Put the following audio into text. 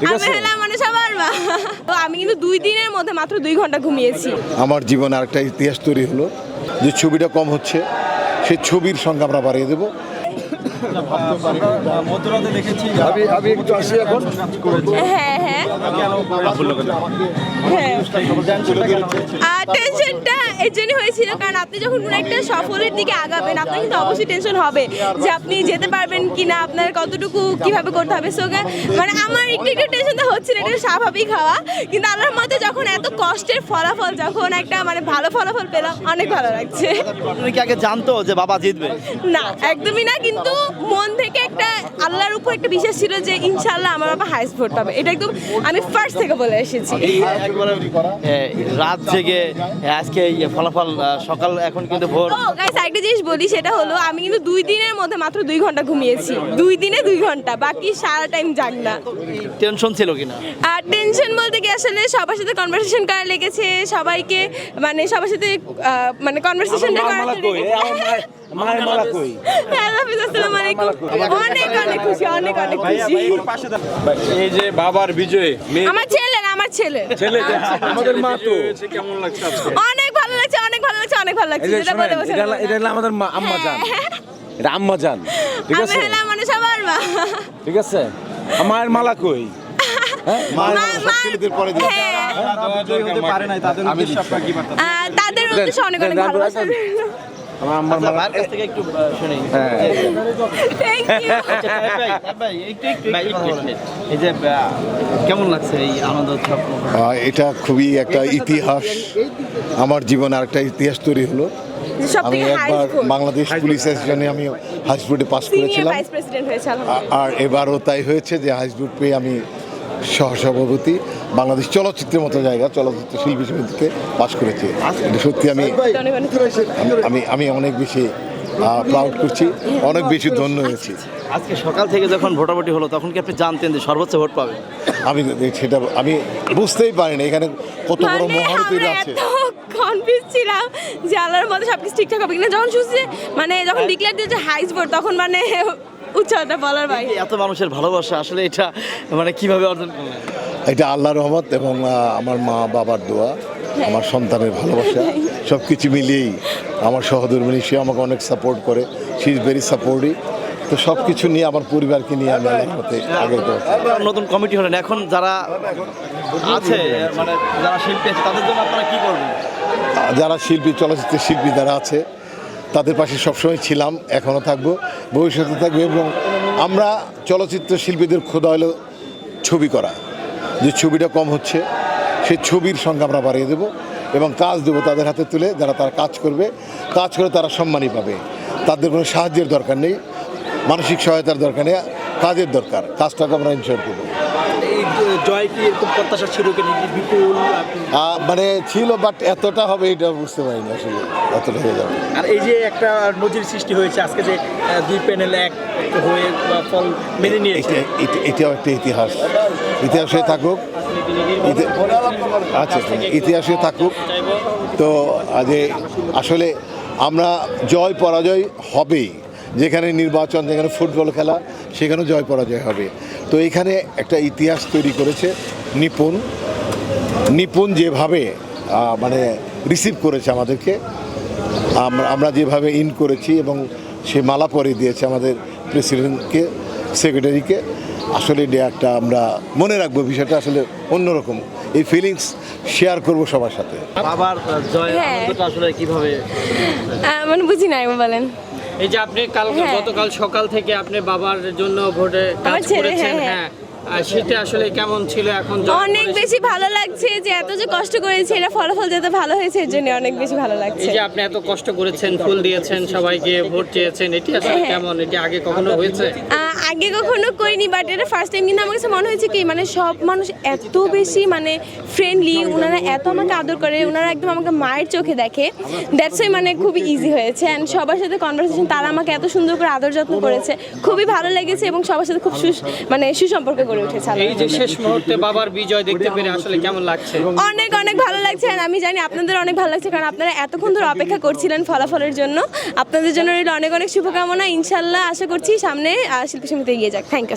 ঠিক আছে? মানে সবার মা। তো আমি কিন্তু দুই দিনের মধ্যে মাত্র দুই ঘণ্টা ঘুমিয়েছি। আমার জীবনে আরেকটা ইতিহাস তৈরি হলো যে ছবিটা কম হচ্ছে সেই ছবির সংখ্যা আমরা বাড়িয়ে দেবো। মধ্যরাতে দেখেছি আমি আমি একটু আসি এখন হ্যাঁ হ্যাঁ টেনশনটা এর জন্য হয়েছিল কারণ আপনি যখন কোনো একটা সফলের দিকে আগাবেন আপনার কিন্তু অবশ্যই টেনশন হবে যে আপনি যেতে পারবেন কিনা আপনার কতটুকু কীভাবে করতে হবে। সো মানে আমার একটু একটু টেনশনটা হচ্ছিল এটা স্বাভাবিক হওয়া। কিন্তু আল্লাহর মতে যখন এত কষ্টের ফলাফল যখন একটা মানে ভালো ফলাফল পেলাম অনেক ভালো লাগছে। কি আগে জানতো যে বাবা জিতবে? না একদমই না কিন্তু মন থেকে একটা আল্লাহর উপর একটা বিশ্বাস ছিল যে ইনশাল্লাহ আমার বাবা হাইস্ট ভোট পাবে। এটা একদম আমি ফার্স্ট থেকে বলে এসেছি। রাত জেগে এ, আজকে এই ফলাফল সকাল এখন কিন্তু ভোর। ও গাইস একটা জিনিস বলি সেটা হলো আমি কিন্তু দুই দিনের মধ্যে মাত্র দুই ঘণ্টা ঘুমিয়েছি। দুই দিনে দুই ঘণ্টা বাকি সারা টাইম জাগনা টেনশন ছিল কিনা? আর টেনশন বলতে কি আসলে সবার সাথে কনভারসেশন করা লেগেছে সবাইকে মানে সবার সাথে আহ, মানে কনভারসেশনটা করা কই? হ্যালো হাফিজ আসসালামু আলাইকুম অনেক অনেক খুশি অনেক অনেক খুশি। এই যে বাবার বিজয় আমার ছেলে আমার ছেলে। ছেলে আমাদের মা তো। কেমন লাগছে অনেক ভালো লাগছে অনেক ভালো লাগছে অনেক ভালো লাগছে। শোনেন, বলে বোঝানো এটা হলো- এটা আমাদের মা আম্মা জান এটা আম্মা জান ঠিক আমি হলাম মানে সবার মা। ঠিক আছে? আর মায়ের মালা কই? হ্যাঁ। হ্যাঁ। তাদের উদ্দেশ্যে অনেক অনেক ভালোবাসা আমার আম্মার আচ্ছা, কাছ থেকে একটু শুনি। হ্যাঁ। থ্যাংক ইউ ভাই, ভাই, ভাই, একটু একটু একটু কথা বলেন। এই যে কেমন লাগছে এই আনন্দ উৎসব এটা খুবই একটা ইতিহাস। আমার জীবনে আরেকটা ইতিহাস তৈরি হলো। আমি একবার বাংলাদেশ পুলিশ অ্যাসোসিয়েশনে আমি হাইস্কুলে পাস করেছিলাম ভাইস প্রেসিডেন্ট হয়েছে আ- আলহামদুলিল্লাহ আর এবারও তাই হয়েছে যে হাইস্কুল পেয়ে আমি সহসভাপতি বাংলাদেশ চলচ্চিত্রের মতো জায়গা চলচ্চিত্র শিল্পী সমিতিতে পাশ করেছি। এটা সত্যি আমি। আমি আমি অনেক বেশি প্রাউড করছি অনেক বেশি ধন্য হয়েছি। আজকে সকাল থেকে যখন ভোটাভুটি হলো তখন কি আপনি জানতেন যে সর্বোচ্চ ভোট পাবে? আমি সেটা আমি বুঝতেই পারি না এখানে কত বড় মানে মহারতীর আমরা আছে। কনফিউজ ছিলাম যে আল্লাহর মধ্যে সবকিছু ঠিকঠাক হবে কিনা। যখন শুনছি মানে যখন ডিক্লেয়ার দিয়েছে হাইস্ট ভোট তখন মানে উৎসাহটা বলার ভাই এই এত মানুষের ভালোবাসা আসলে এটা মানে কীভাবে অর্জন করলেন? এটা আল্লাহ রহমত এবং আমার মা বাবার দোয়া আমার সন্তানের ভালোবাসা সব কিছু মিলিয়েই আমার সহধর্মিনী সে আমাকে অনেক সাপোর্ট করে। সি ইজ ভেরি সাপোর্টিভ তো সব কিছু নিয়ে আমার পরিবারকে নিয়ে আমি আল্লাহর মতে আগের নতুন কমিটি হলেন। এখন যারা আছে মানে যারা শিল্পী আছে তাদের জন্য আপনারা কি করবেন? যারা শিল্পী চলচ্চিত্রের শিল্পী যারা আছে তাদের পাশে সবসময় ছিলাম এখনও থাকব, ভবিষ্যতে থাকব এবং আমরা চলচ্চিত্র শিল্পীদের খোদা হলো ছবি করা। যে ছবিটা কম হচ্ছে, সেই ছবির সংখ্যা আমরা বাড়িয়ে দেবো এবং কাজ দেবো তাদের হাতে তুলে, যারা তারা কাজ করবে, কাজ করে তারা সম্মানই পাবে। তাদের কোনো সাহায্যের দরকার নেই, মানসিক সহায়তার দরকার নেই, কাজের দরকার, কাজটাকে আমরা ইনশোর করব। জয় কি এরকম প্রত্যাশা ছিল কিনা বিপুল মানে ছিল বাট এতটা হবে এটা বুঝতে পারিনি আসলে এতটা হয়ে যাবে। আর এই যে একটা নজির সৃষ্টি হয়েছে আজকে যে দুই প্যানেল এক হয়ে বা ফল মেনে নিয়েছে। এটা- এটা- এটাও একটা ইতিহাস। ইতিহাসে থাকুক। আচ্ছা আচ্ছা, ইতিহাসে থাকুক। তো এ আসলে আমরা জয় পরাজয় হবেই। যেখানে নির্বাচন যেখানে ফুটবল খেলা সেখানে জয় পরাজয় হবে। তো এখানে একটা ইতিহাস তৈরি করেছে নিপুণ। নিপুণ যেভাবে মানে রিসিভ করেছে আমাদেরকে আমরা আমরা যেভাবে ইন করেছি এবং সে মালা পরিয়ে দিয়েছে আমাদের প্রেসিডেন্টকে সেক্রেটারিকে আসলে এটা একটা আমরা মনে রাখব বিষয়টা আসলে অন্যরকম। এই ফিলিংস শেয়ার করব সবার সাথে। আহ, জয় হ্যাঁ। আনন্দটা আসলে কীভাবে? মানে বুঝি নাই বলেন। এই যে আপনি কাল হ্যাঁ। গতকাল সকাল থেকে আপনি বাবার জন্য ভোটে কাজ করেছেন হ্যাঁ, হ্যাঁ। আর সেটা আসলে কেমন ছিল এখন অনেক বেশি ভালো লাগছে যে এত যে কষ্ট করেছি এটা ফলাফল যাতে ভালো হয়েছে এর জন্য অনেক বেশি ভালো এই লাগছে। যে আপনি এত কষ্ট করেছেন ফুল দিয়েছেন সবাইকে ভোট চেয়েছেন এটি আসলে হ্যাঁ। কেমন? এটি আগে কখনো হয়েছে? আগে কখনো করিনি বাট এটা ফার্স্ট টাইম কিন্তু আমার কাছে মনে হয়েছে কি মানে সব মানুষ এত বেশি মানে ফ্রেন্ডলি ওনারা এত আমাকে আদর করে ওনারা একদম আমাকে মায়ের চোখে দেখে। দ্যাটস ওয়াই মানে খুবই ইজি হয়েছে অ্যান্ড সবার সাথে কনভারসেশন তারা আমাকে এত সুন্দর করে আদর যত্ন করেছে। খুবই ভালো লেগেছে এবং সবার সাথে খুব মানে সুসম্পর্ক গড়ে উঠেছে এই যে শেষ মুহূর্তে বাবার বিজয় দেখতে পেরে আসলে কেমন লাগছে? অনেক অনেক ভালো লাগছে আর আমি জানি আপনাদের অনেক ভালো লাগছে কারণ আপনারা এতক্ষণ ধরে অপেক্ষা করছিলেন ফলাফলের জন্য। আপনাদের জন্য রইল অনেক অনেক শুভকামনা ইনশাল্লাহ আশা করছি সামনে শিল্পী সমিতি এগিয়ে যাক। Thank you